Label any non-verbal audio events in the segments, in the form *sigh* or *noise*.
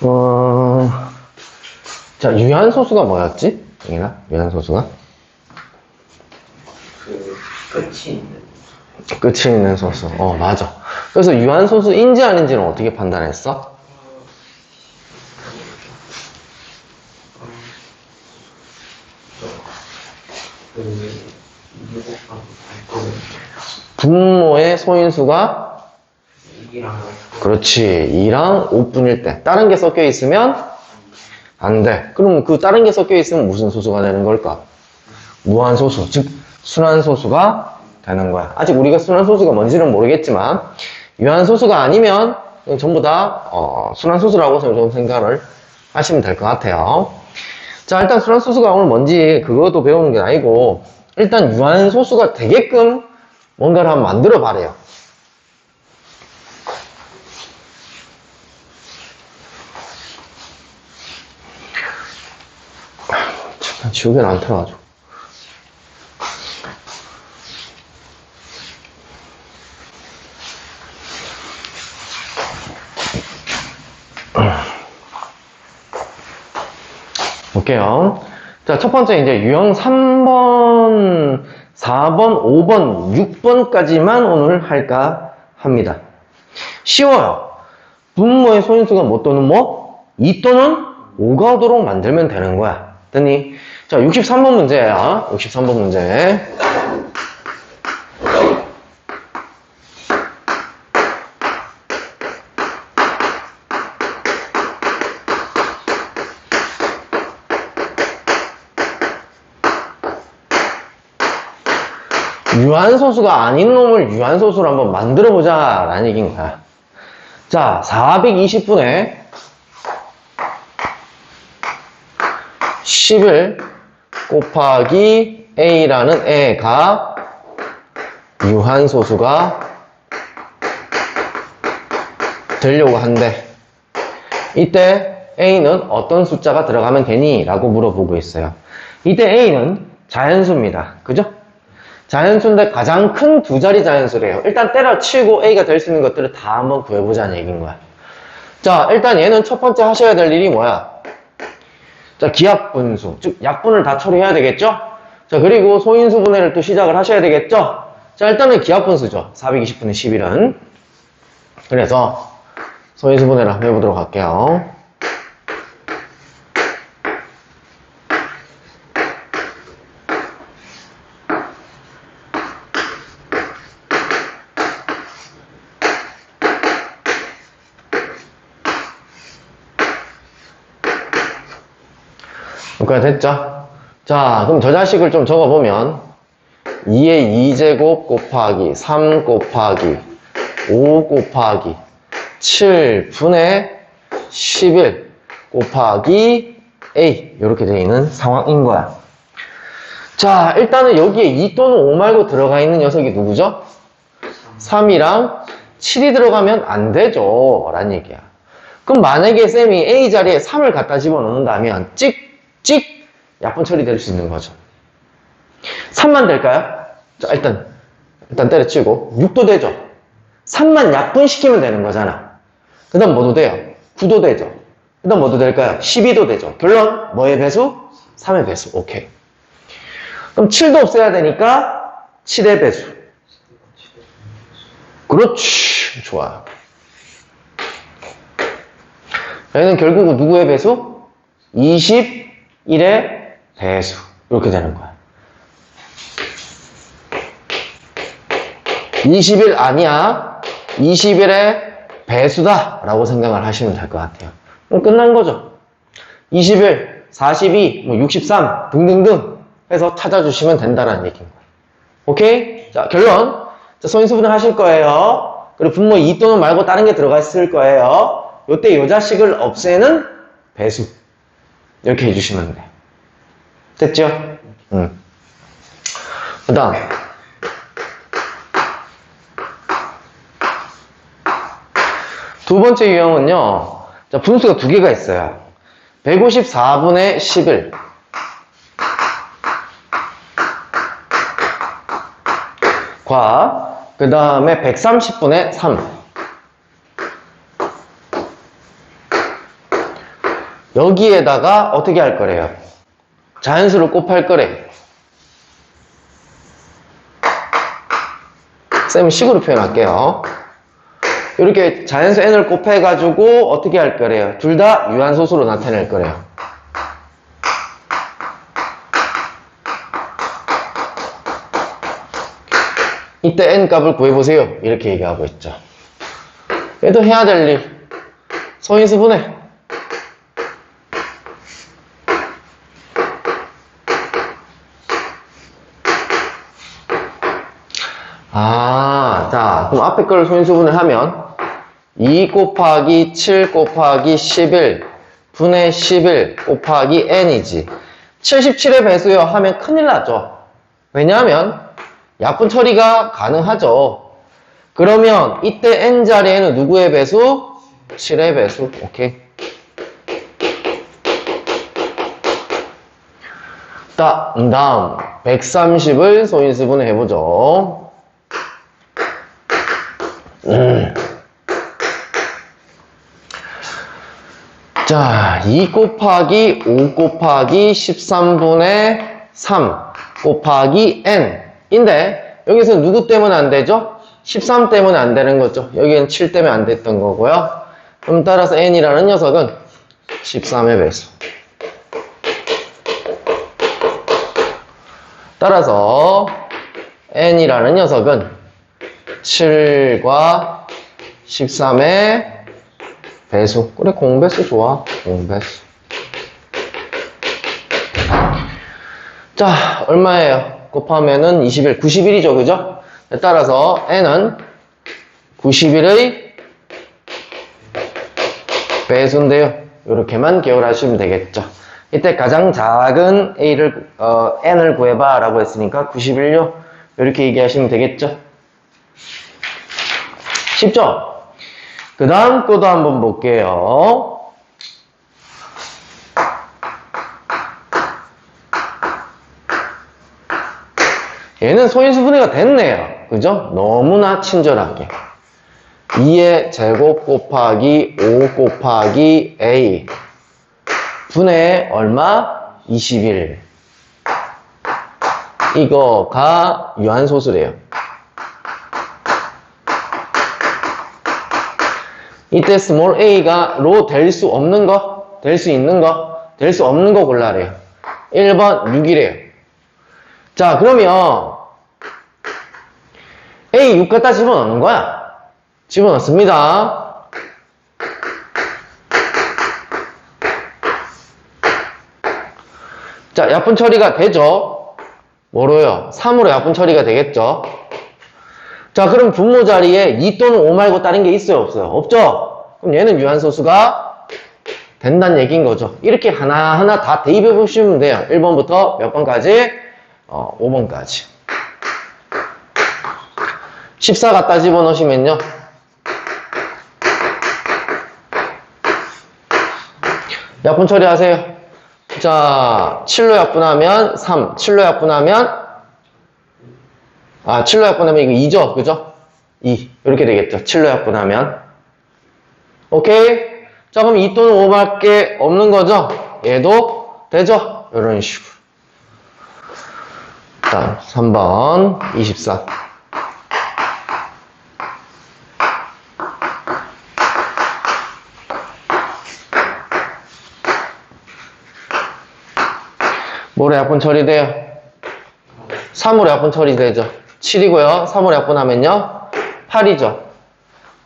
어, 자, 유한소수가 뭐였지? 여기나? 유한소수가? 그 끝이 있는 끝이 있는 소수. 어, 맞아. 그래서 유한소수인지 아닌지는 어떻게 판단했어? 그 분모의 소인수가 그렇지. 2랑 5분일 때. 다른 게 섞여 있으면 안 돼. 그럼 그 다른 게 섞여 있으면 무슨 소수가 되는 걸까? 무한소수. 즉, 순환소수가 되는 거야. 아직 우리가 순환소수가 뭔지는 모르겠지만, 유한소수가 아니면 전부 다, 어, 순환소수라고 좀 생각을 하시면 될 것 같아요. 자, 일단 순환소수가 오늘 뭔지 그것도 배우는 게 아니고, 일단 유한소수가 되게끔 뭔가를 한번 만들어 봐래요. 지우개는 안 틀어가지고. *clears throat* 볼게요. 자, 첫 번째 이제 유형 3번, 4번, 5번, 6번까지만 오늘 할까 합니다. 쉬워요. 분모의 소인수가 뭐 또는 뭐? 2 또는 5가 오도록 만들면 되는 거야. 됐니? 자, 63번 문제야. 63번 문제. 유한소수가 아닌 놈을 유한소수로 한번 만들어 보자 라는 얘기인 거야. 자, 420분에 10을 곱하기 a라는 애가 유한소수가 되려고 한대. 이때 a는 어떤 숫자가 들어가면 되니? 라고 물어보고 있어요. 이때 a는 자연수입니다. 그죠? 자연수인데 가장 큰 두 자리 자연수래요. 일단 때려치고 a가 될 수 있는 것들을 다 한번 구해보자는 얘기인 거야. 자, 일단 얘는 첫 번째 하셔야 될 일이 뭐야? 자, 기압 분수. 즉, 약분을 다 처리해야 되겠죠? 자, 그리고 소인수 분해를 또 시작을 하셔야 되겠죠? 자, 일단은 기압 분수죠. 420분의 11은. 그래서 소인수 분해를 한번 해보도록 할게요. 됐죠? 자, 그럼 저 자식을 좀 적어보면 2의 2제곱 곱하기 3 곱하기 5 곱하기 7분의 11 곱하기 A 이렇게 되어 있는 상황인 거야. 자, 일단은 여기에 2 또는 5 말고 들어가 있는 녀석이 누구죠? 3이랑 7이 들어가면 안 되죠. 라는 얘기야. 그럼 만약에 쌤이 A 자리에 3을 갖다 집어넣는다면 찍, 찍 약분 처리될 수 있는 거죠. 3만 될까요? 자, 일단, 일단 때려치고 6도 되죠. 3만 약분시키면 되는 거잖아. 그 다음 뭐도 돼요? 9도 되죠. 그 다음 뭐도 될까요? 12도 되죠. 결론, 뭐의 배수? 3의 배수. 오케이. 그럼 7도 없애야 되니까 7의 배수. 그렇지. 좋아요. 얘는 결국은 누구의 배수? 21의 배수. 이렇게 되는 거야. 20일 아니야. 20일의 배수다. 라고 생각을 하시면 될 것 같아요. 그럼 끝난 거죠. 20일, 42, 뭐 63 등등등 해서 찾아주시면 된다는 얘기인 거예요. 오케이? 자, 결론. 자, 소인수분해 하실 거예요. 그리고 분모 2 또는 말고 다른 게 들어가 있을 거예요. 요때 요 자식을 없애는 배수. 이렇게 해주시면 돼요. 됐죠? 응. 그 다음. 두 번째 유형은요. 자, 분수가 두 개가 있어요. 154분의 11. 과, 그 다음에 130분의 3. 여기에다가 어떻게 할 거래요? 자연수를 곱할 거래. 쌤 식으로 표현할게요. 이렇게 자연수 n을 곱해가지고 어떻게 할 거래요? 둘 다 유한소수로 나타낼 거래요. 이때 n 값을 구해보세요. 이렇게 얘기하고 있죠. 얘도 해야 될 일. 소인수분해. 아, 자, 그럼 앞에 걸 소인수분해 하면 2 곱하기 7 곱하기 11 분의 11 곱하기 n이지. 77의 배수요 하면 큰일 나죠. 왜냐하면 약분 처리가 가능하죠. 그러면 이때 n 자리에는 누구의 배수? 7의 배수. 오케이. 다, 음, 다음 130을 소인수분해 해보죠. 음. 자, 2 곱하기 5 곱하기 13분의 3 곱하기 n 인데 여기서 누구 때문에 안 되죠? 13 때문에 안 되는 거죠. 여기는 7 때문에 안 됐던 거고요. 그럼 따라서 n이라는 녀석은 13의 배수. 따라서 n이라는 녀석은 7과 13의 배수. 그래, 공배수 좋아. 공배수. 자, 얼마예요? 곱하면은 21, 91이죠, 그죠? 따라서 n은 91의 배수인데요. 이렇게만 기억하시면 되겠죠. 이때 가장 작은 a를, 어, n을 구해봐 라고 했으니까 91요. 이렇게 얘기하시면 되겠죠. 쉽죠? 그 다음 거도 한번 볼게요. 얘는 소인수분해가 됐네요. 그죠? 너무나 친절하게. 2의 제곱 곱하기 5 곱하기 a 분의 얼마? 21. 이거가 유한소수래요. 이때 스몰 a가 로 될 수 없는 거, 될 수 있는 거, 될 수 없는 거 골라래요. 1번 6이래요. 자, 그러면 a 6 갖다 집어넣는 거야. 집어넣습니다. 자, 약분 처리가 되죠? 뭐로요? 3으로 약분 처리가 되겠죠? 자, 그럼 분모 자리에 2 또는 5 말고 다른 게 있어요? 없어요? 없죠? 그럼 얘는 유한소수가 된다는 얘기인 거죠. 이렇게 하나하나 다 대입해 보시면 돼요. 1번부터 몇 번까지? 어, 5번까지. 14 갖다 집어넣으시면요. 약분 처리하세요. 자, 7로 약분하면 3, 7로 약분하면 아, 7로 약분하면 이거 2죠? 그죠? 2. 이렇게 되겠죠. 7로 약분하면. 오케이? 자, 그럼 2 또는 5밖에 없는 거죠? 얘도 되죠? 이런 식으로. 자, 3번 24. 뭐로 약분 처리돼요? 3으로 약분 처리되죠. 7이고요. 3으로 약분하면요. 8이죠.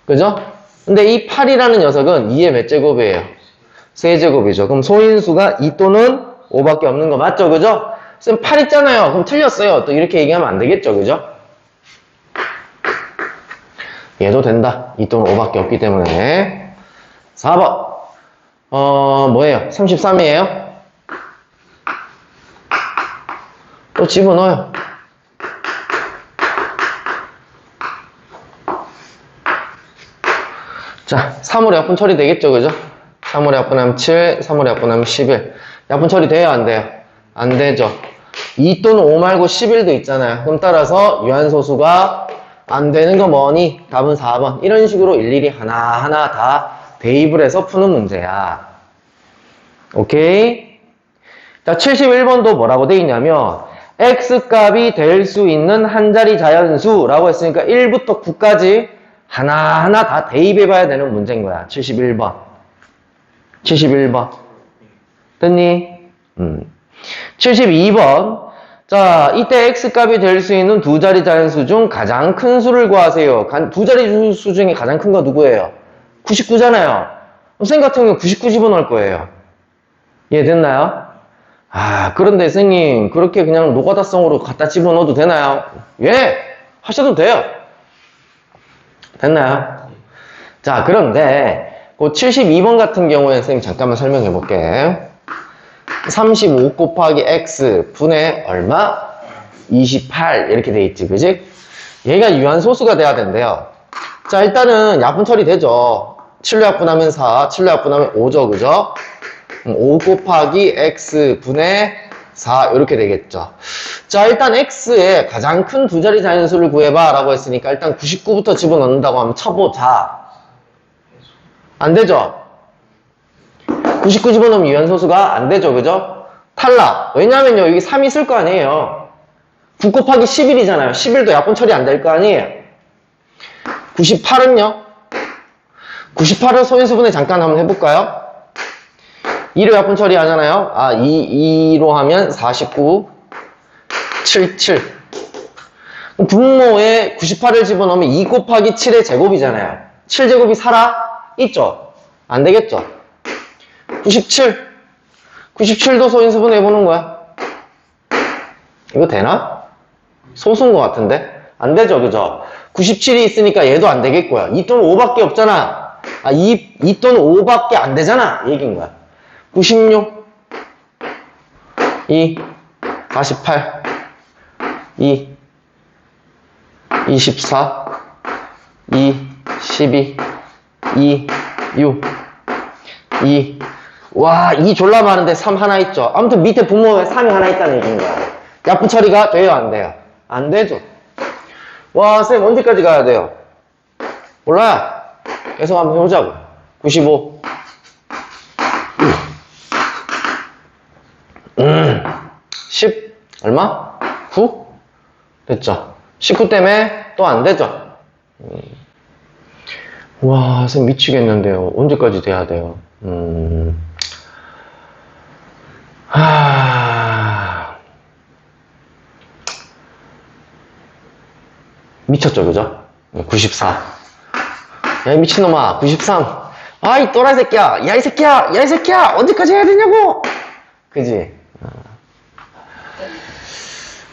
그죠? 근데 이 8이라는 녀석은 2의 몇 제곱이에요? 세제곱이죠. 그럼 소인수가 2 또는 5밖에 없는 거 맞죠? 그죠? 쌤, 8 있잖아요. 그럼 틀렸어요. 또 이렇게 얘기하면 안 되겠죠? 그죠? 얘도 된다. 2 또는 5밖에 없기 때문에. 4번. 어, 뭐예요? 33이에요? 또 집어넣어요. 자, 3으로 약분 처리 되겠죠, 그죠? 3으로 약분하면 7, 3으로 약분하면 11. 약분 처리 돼요, 안 돼요? 안 되죠. 2 또는 5 말고 11도 있잖아요. 그럼 따라서 유한소수가 안 되는 거 뭐니? 답은 4번. 이런 식으로 일일이 하나하나 다 대입을 해서 푸는 문제야. 오케이? 자, 71번도 뭐라고 돼 있냐면, x값이 될 수 있는 한 자리 자연수라고 했으니까 1부터 9까지 하나하나 다 대입해 봐야 되는 문제인 거야. 71번. 71번. 됐니? 음. 72번. 자, 이때 x값이 될 수 있는 두 자리 자연수 중 가장 큰 수를 구하세요. 간- 두 자리 수 중에 가장 큰 거 누구예요? 99잖아요. 선생님 같은 경우 99 집어넣을 거예요. 이해됐나요? 아, 그런데 선생님, 그렇게 그냥 노가다성으로 갖다 집어넣어도 되나요? 예! 하셔도 돼요. 됐나요? 자, 그런데, 그 72번 같은 경우에 선생님 잠깐만 설명해 볼게. 35 곱하기 x 분의 얼마? 28 이렇게 돼 있지, 그지? 얘가 유한소수가 돼야 된대요. 자, 일단은 약분 처리되죠. 7로 약분하면 4, 7로 약분하면 5죠, 그죠? 5 곱하기 x 분의 4 이렇게 되겠죠. 자, 일단 x의 가장 큰 두 자리 자연수를 구해봐 라고 했으니까 일단 99부터 집어넣는다고 하면 쳐보자. 안 되죠? 99 집어넣으면 유한소수가 안 되죠, 그죠? 탈락. 왜냐면요, 여기 3 있을 거 아니에요. 9 곱하기 11이잖아요. 11도 약분 처리 안 될 거 아니에요. 98은요? 98은 소인수분해 잠깐 한번 해볼까요? 2로 약분 처리하잖아요. 아, 2, 2로 하면 49, 77. 그럼 분모에 98을 집어넣으면 2 곱하기 7의 제곱이잖아요. 7제곱이 살아? 있죠? 안 되겠죠? 97. 97도 소인수분 해보는 거야. 이거 되나? 소수인 것 같은데? 안 되죠, 그죠? 97이 있으니까 얘도 안 되겠고요. 2 또는 5밖에 없잖아. 아, 2, 2 또는 5밖에 안 되잖아. 이 얘기인 거야. 96, 2, 48, 2, 24, 2, 12, 2, 6, 2, 와, 2 졸라 많은데 3 하나 있죠. 아무튼 밑에 분모에 3이 하나 있다는 얘기인 거야. 약분 처리가 돼요, 안 돼요? 안 되죠. 와, 쌤 언제까지 가야 돼요? 몰라요. 계속 한번 해보자고. 95. 음, 10, 얼마? 9? 됐죠. 19 때문에 또 안 되죠. 음. 와, 쌤 미치겠는데요. 언제까지 돼야 돼요? 음. 하... 미쳤죠, 그죠? 94. 야, 이 미친놈아, 93. 아이, 또라이 새끼야. 야, 이 새끼야. 야, 이 새끼야. 언제까지 해야 되냐고. 그지?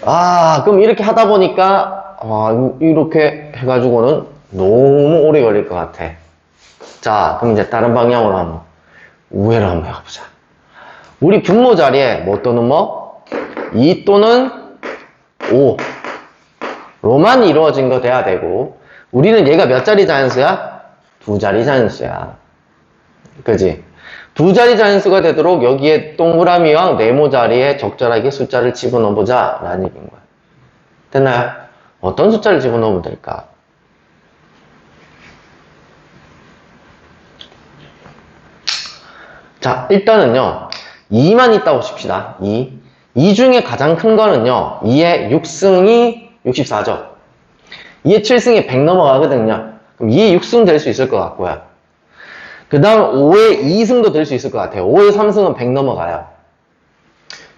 아, 그럼 이렇게 하다 보니까, 아, 이렇게 해가지고는 너무 오래 걸릴 것 같아. 자, 그럼 이제 다른 방향으로 한번, 우회를 한번 해보자. 우리 분모 자리에 뭐 또는 뭐? 2 또는 5. 로만 이루어진 거 돼야 되고, 우리는 얘가 몇 자리 자연수야? 두 자리 자연수야. 그지? 두 자리 자연수가 되도록 여기에 동그라미와 네모 자리에 적절하게 숫자를 집어넣어보자 라는 얘기인 거야. 됐나요? 어떤 숫자를 집어넣으면 될까? 자, 일단은요, 2만 있다고 칩시다. 2. 2 중에 가장 큰 거는요, 2의 6승이 64죠. 2의 7승이 100 넘어가거든요. 그럼 2의 6승 될 수 있을 것 같고요. 그 다음 5의 2승도 될 수 있을 것 같아요. 5의 3승은 100 넘어가요.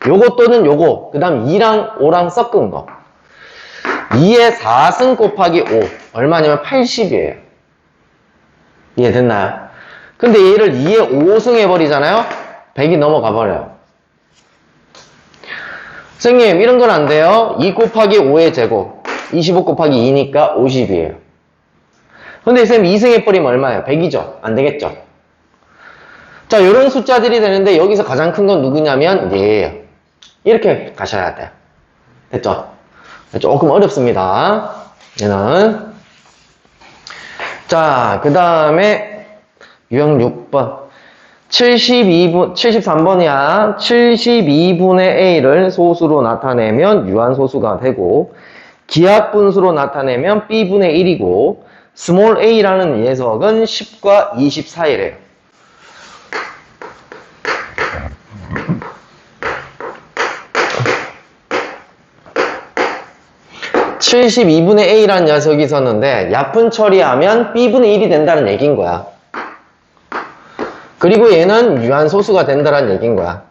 요거 또는 요거, 그 다음 2랑 5랑 섞은 거. 2의 4승 곱하기 5. 얼마냐면 80이에요. 이해됐나요? 근데 얘를 2의 5승 해버리잖아요? 100이 넘어가 버려요. 선생님, 이런 건 안 돼요. 2 곱하기 5의 제곱. 25 곱하기 2니까 50이에요. 근데 쌤 2승 해버리면 얼마예요? 100이죠? 안 되겠죠? 자, 이런 숫자들이 되는데 여기서 가장 큰 건 누구냐면 얘예요. 이렇게 가셔야 돼요. 됐죠? 조금 어렵습니다. 얘는. 자, 그 다음에 유형 6번. 72분, 73번이야. 72분의 A를 소수로 나타내면 유한소수가 되고, 기하분수로 나타내면 B분의 1이고, 스몰 a라는 예석은 10과 24이래요. 칠십이 분의 a라는 녀석이 있었는데 약분 처리하면 b분의 1이 된다는 얘기인 거야. 그리고 얘는 유한소수가 된다는 얘기인 거야.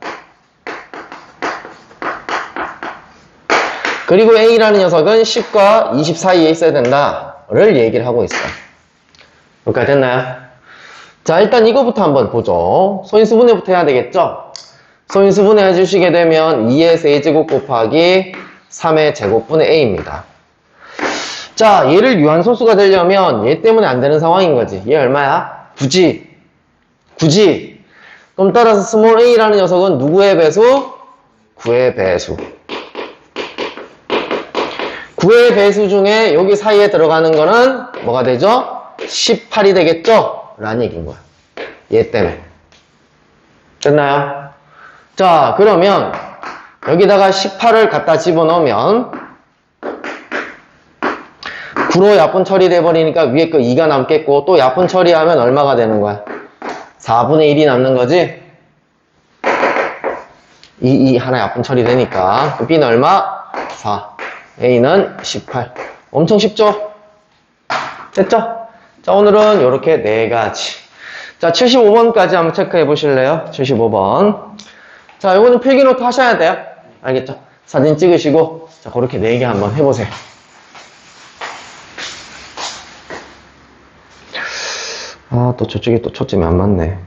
그리고 a라는 녀석은 10과 24에 있어야 된다. 를 얘기를 하고 있어. 여기까지 됐나요? 자, 일단 이거부터 한번 보죠. 소인수분해부터 해야 되겠죠? 소인수분해 해주시게 되면 2의 세제곱 곱하기 3의 제곱분의 A입니다. 자, 얘를 유한소수가 되려면 얘 때문에 안 되는 상황인 거지. 얘 얼마야? 굳이. 굳이. 그럼 따라서 스몰 a라는 녀석은 누구의 배수? 9의 배수. 9의 배수 중에 여기 사이에 들어가는 거는 뭐가 되죠? 18이 되겠죠? 라는 얘기인 거야. 얘 때문에. 됐나요? 자, 그러면 여기다가 18을 갖다 집어넣으면 9로 약분 처리돼 버리니까 위에 거 2가 남겠고 또 약분 처리하면 얼마가 되는 거야? 4분의 1이 남는 거지? 2, 2 하나 약분 처리되니까 그 B는 얼마? 4 A는 18 엄청 쉽죠? 됐죠? 자 오늘은 이렇게 네 가지 자 75번까지 한번 체크해 보실래요? 75번 자 이거는 필기노트 하셔야 돼요 알겠죠? 사진 찍으시고 자 그렇게 네 개 한번 해보세요 아, 또 저쪽에 또 초점이 안 맞네.